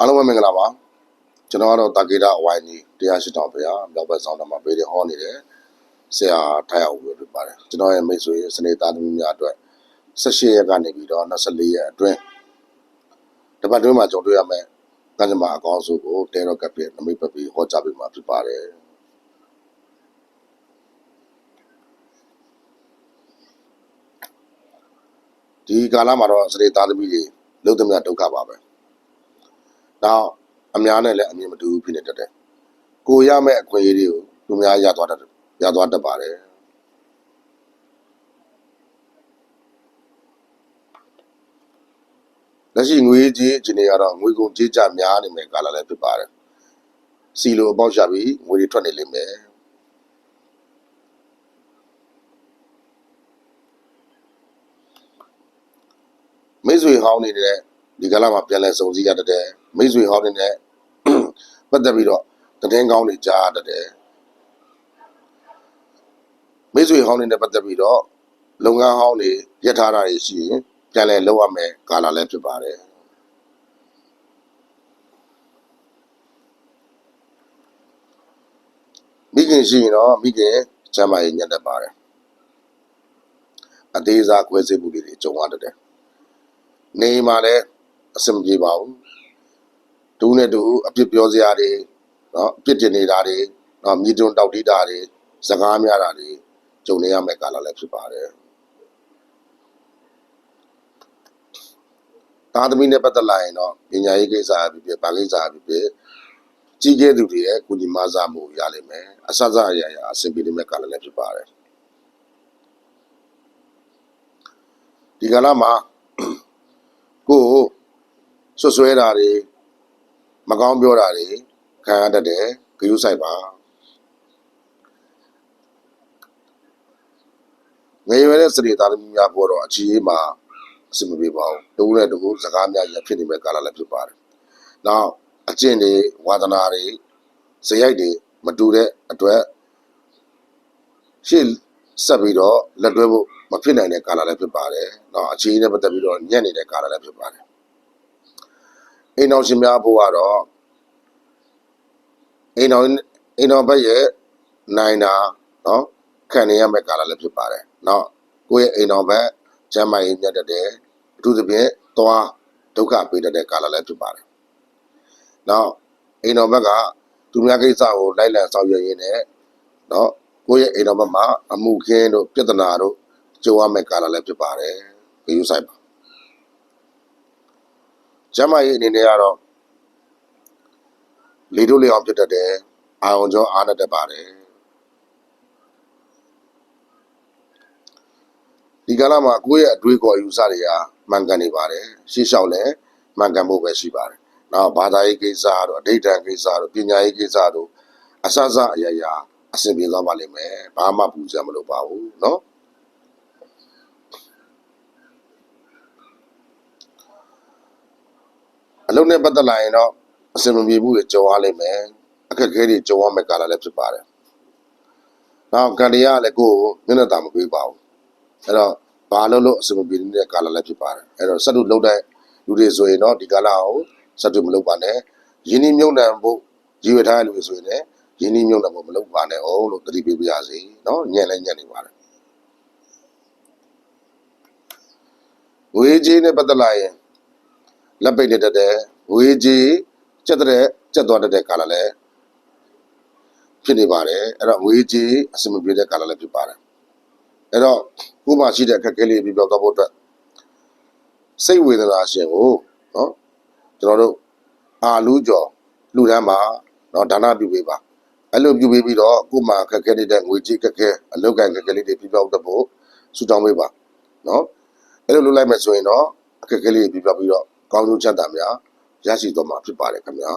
အားလုံးပဲမင်္ဂလာပါကျွန်တော်ကတော့တာကေတာအဝိုင်းကြီးတရားရှိတော်ဗျာမြောက်ဘက်ဆောင်တော်မှာပေးတယ်ဟောနေတယ်ဆရာထိုင်အောင်ပဲဖြစ်ပါတယ်ကျွန်တော်ရဲ့မိတ်ဆွေစနေသားသမီးများအတွက်18ရက်ကနေပြီးတော့24ရက်အတွင်းတပတ်တွင်းမှာကြုံတွေ့ရမယ်ကံကြမ္မာအကောင်းဆုံးကိုတဲတော့ကပ်ပြနမိတ်ပတ်ပြီးဟောကြားပေးမှာဖြစ်ပါတယ်ဒီကာလမှာတော့စနေသားသမီးတွေလုံးသမျှဒုက္ခပါပဲ နောက်အများနဲ့လည်းအမြင်မတူဘူးဖြစ်နေတတ်တယ်။ကိုရမယ့်အခွင့်အရေးတွေကိုသူများရသွားတတ်တယ်ရသွားတတ်ပါတယ်။လက်ရှိငွေကြေးအခြေအနေကတော့ငွေကုန်ကြေးကျများနေမယ်ကာလလည်းဖြစ်ပါတယ်။စီလိုအပေါက်ရှာပြီးငွေတွေထွက်နေလိမ့်မယ်။မိတ်ဆွေဟောင်းနေတဲ့ဒီကာလမှာပြန်လဲစုံစည်းရတတ်တယ် မိတ်ဆွေဟောင်းနေတဲ့ပတ်သက်ပြီးတော့တည်င်းကောင်းတွေကြားရတတ်တယ်မိတ်ဆွေဟောင်းတွေနဲ့ပတ်သက်ပြီးတော့လုပ်ငန်းဟောင်းတွေရထားတာတွေရှိရင်ပြန်လဲလုပ်ရမယ်ကာလလည်းဖြစ်ပါတယ်မိခင်ရှိရင်တော့မိခင်ကျမ်းမာရေးညက်တတ်ပါတယ်အသေးစားခွဲစိတ်မှုတွေကြုံရတတ်တယ်နေမှာလည်းအဆင်မပြေပါဘူး တူနဲ့တူအပြစ်ပြောစရာတွေနော်အပြစ်တင်နေတာတွေနော်မြေတွန်းတောက်တိတာတွေစကားများတာတွေကြုံနေရမယ့်ကာလလည်းဖြစ်ပါတယ်သားသမီးနဲ့ပတ်သက်လာရင်တော့ပညာရေးကိစ္စအဖြစ်ဖြစ်ဗာကိစ္စအဖြစ်ဖြစ်ကြီးကျယ်သူတွေရဲ့ကုညီမစားမှုရလိမ့်မယ်အဆဆအရာရာအဆင်ပြေနေတဲ့ကာလလည်းဖြစ်ပါတယ်ဒီကာလမှာကိုယ်ဆွဆွဲတာတွေ မကောင်းပြောတာတွေခံရတတ်တယ်ဂရုစိုက်ပါငယ်ရွယ်တဲ့စရိသားသမီးများပေါ်တော့အချီးမှာအဆင်မပြေပါဘူးတူနဲ့တူစကားများရဖြစ်နေမဲ့ကာလလည်းဖြစ်ပါတယ်နောက်အကျင့်တွေဝါသနာတွေဇယိုက်တွေမတူတဲ့အတွက်ရှေ့ဆက်ပြီးတော့လက်တွဲဖို့မဖြစ်နိုင်တဲ့ကာလလည်းဖြစ်ပါတယ်။နော်အခြေအနေနဲ့ပတ်သက်ပြီးတော့ညံ့နေတဲ့ကာလလည်းဖြစ်ပါတယ်။ အိမ်တော်ရှင်များဘို့ကတော့အိမ်တော်အိမ်တော်ဘက်ရဲ့နိုင်တာနော်ခံနေရမယ့်ကာလလည်းဖြစ်ပါတယ်။နော်ကိုယ့်ရဲ့အိမ်တော်ဘက်ကျမ်းမာရေးညက်တတ်တဲ့အထူးသဖြင့်သွားဒုက္ခပေးတတ်တဲ့ကာလလည်းဖြစ်ပါတယ်။နောက်အိမ်တော်ဘက်ကသူများကိစ္စကိုလိုက်လံဆောင်ရွက်ရင်းနဲ့နော်ကိုယ့်ရဲ့အိမ်တော်ဘက်မှာအမှုခင်းတို့ပြဿနာတို့ကြုံရမယ့်ကာလလည်းဖြစ်ပါတယ်။ဂရုစိုက်ပါ။ ကျမ်းမာရေးအနေနဲ့ကတော့လေတို့လေအောင်ဖြစ်တတ်တယ်။အာရုံကြောအားနဲ့တတ်ပါတယ်။ဒီကာလမှာကိုယ့်ရဲ့အတွေးခေါ်အယူဆတွေကမှန်ကန်နေပါတယ်။ရှေ့လျှောက်လည်းမှန်ကန်ဖို့ပဲရှိပါတယ်။နောက်ဘာသာရေးကိစ္စတို့အဋိဌာန်ကိစ္စတို့ပညာရေးကိစ္စတို့အဆအဆအရာရာအဆင်ပြေသွားပါလိမ့်မယ်။ဘာမှပူစရာမလိုပါဘူးနော်။အ လုံးနဲ့ပတ်သက်လာရင်တော့အစင်မပြေဘူးတွေကြုံရလိမ့်မယ်အခက်အခဲတွေကြုံရမယ့်ကာလလည်းဖြစ်ပါတယ်။နောက်ကံတရားကလည်းကိုယ်ကိုမျက်နှာသာမပေးပါဘူး။အဲ့တော့ဘာလို့လို့အစင်မပြေနေတဲ့ကာလလည်းဖြစ်ပါတယ်။အဲ့တော့စက်တုလုံးတဲ့လူတွေဆိုရင်တော့ဒီကာလကိုစက်တုမလုပ်ပါနဲ့။ယင်းနှမြုံနှံဖို့ရည်ရွယ်ထားတဲ့လူတွေဆိုရင်လည်းယင်းနှမြုံနှံဖို့မလုပ်ပါနဲ့အောင်လို့တတိပေးပြရစီနော်ညံ့လည်းညံ့နေပါတယ်။ဝေးကြီးနဲ့ပတ်သက်လာရင် လက်ပိတ်နေတတ်တယ်ဝေးကြီးကြက်တဲ့ကြက်သွားတတ်တဲ့ကာလလည်းဖြစ်နေပါတယ်အဲ့တော့ဝေးကြီးအစမပြေတဲ့ကာလလည်းဖြစ်ပါတယ်အဲ့တော့ခုမှရှိတဲ့အခက်အခဲလေးပြပြောသွားဖို့အတွက်စိတ်ဝေဒနာရှင်ကိုနော်ကျွန်တော်တို့အာလူကျော်လူတန်းမှာနော်ဒါနပြုပေးပါအဲ့လိုပြုပေးပြီးတော့ခုမှအခက်အခဲနေတဲ့ငွေကြီးအခက်အခဲအလုပ်ကိုင်အခက်အခဲလေးတွေပြပြောတတ်ဖို့ဆုတောင်းပေးပါနော်အဲ့လိုလုပ်လိုက်မယ်ဆိုရင်တော့အခက်အခဲလေးတွေပြပြောပြီးတော့ ကောင်းကျိုးချမ်းသာများရရှိသွားမှာဖြစ်ပါတယ်ခင်ဗျာ